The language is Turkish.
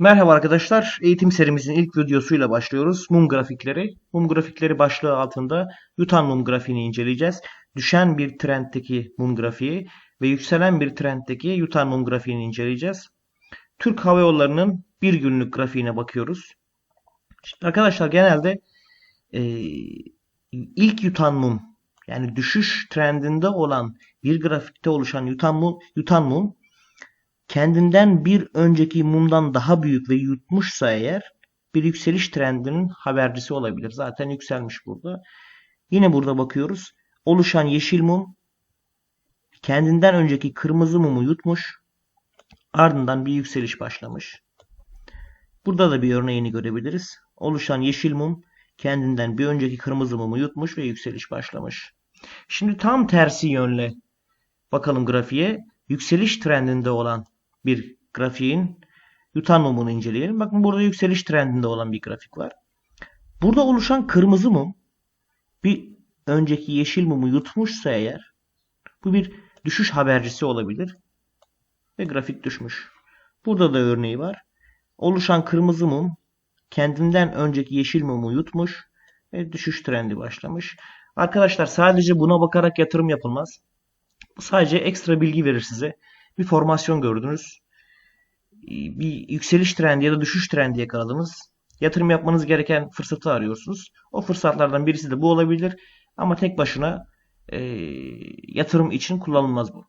Merhaba arkadaşlar. Eğitim serimizin ilk videosuyla başlıyoruz. Mum grafikleri. Mum grafikleri başlığı altında yutan mum grafiğini inceleyeceğiz. Düşen bir trenddeki mum grafiği ve yükselen bir trenddeki yutan mum grafiğini inceleyeceğiz. Türk Hava Yolları'nın bir günlük grafiğine bakıyoruz. Şimdi arkadaşlar genelde e, ilk yutan mum yani düşüş trendinde olan bir grafikte oluşan yutan mum, yutan mum kendinden bir önceki mumdan daha büyük ve yutmuşsa eğer bir yükseliş trendinin habercisi olabilir. Zaten yükselmiş burada. Yine burada bakıyoruz. Oluşan yeşil mum kendinden önceki kırmızı mumu yutmuş. Ardından bir yükseliş başlamış. Burada da bir örneğini görebiliriz. Oluşan yeşil mum kendinden bir önceki kırmızı mumu yutmuş ve yükseliş başlamış. Şimdi tam tersi yönle bakalım grafiğe. Yükseliş trendinde olan bir grafiğin yutan mumunu inceleyelim. Bakın burada yükseliş trendinde olan bir grafik var. Burada oluşan kırmızı mum bir önceki yeşil mumu yutmuşsa eğer bu bir düşüş habercisi olabilir. Ve grafik düşmüş. Burada da örneği var. Oluşan kırmızı mum kendinden önceki yeşil mumu yutmuş ve düşüş trendi başlamış. Arkadaşlar sadece buna bakarak yatırım yapılmaz. Bu sadece ekstra bilgi verir size. Bir formasyon gördünüz. Bir yükseliş trendi ya da düşüş trendi yakaladınız. Yatırım yapmanız gereken fırsatı arıyorsunuz. O fırsatlardan birisi de bu olabilir. Ama tek başına e, yatırım için kullanılmaz bu.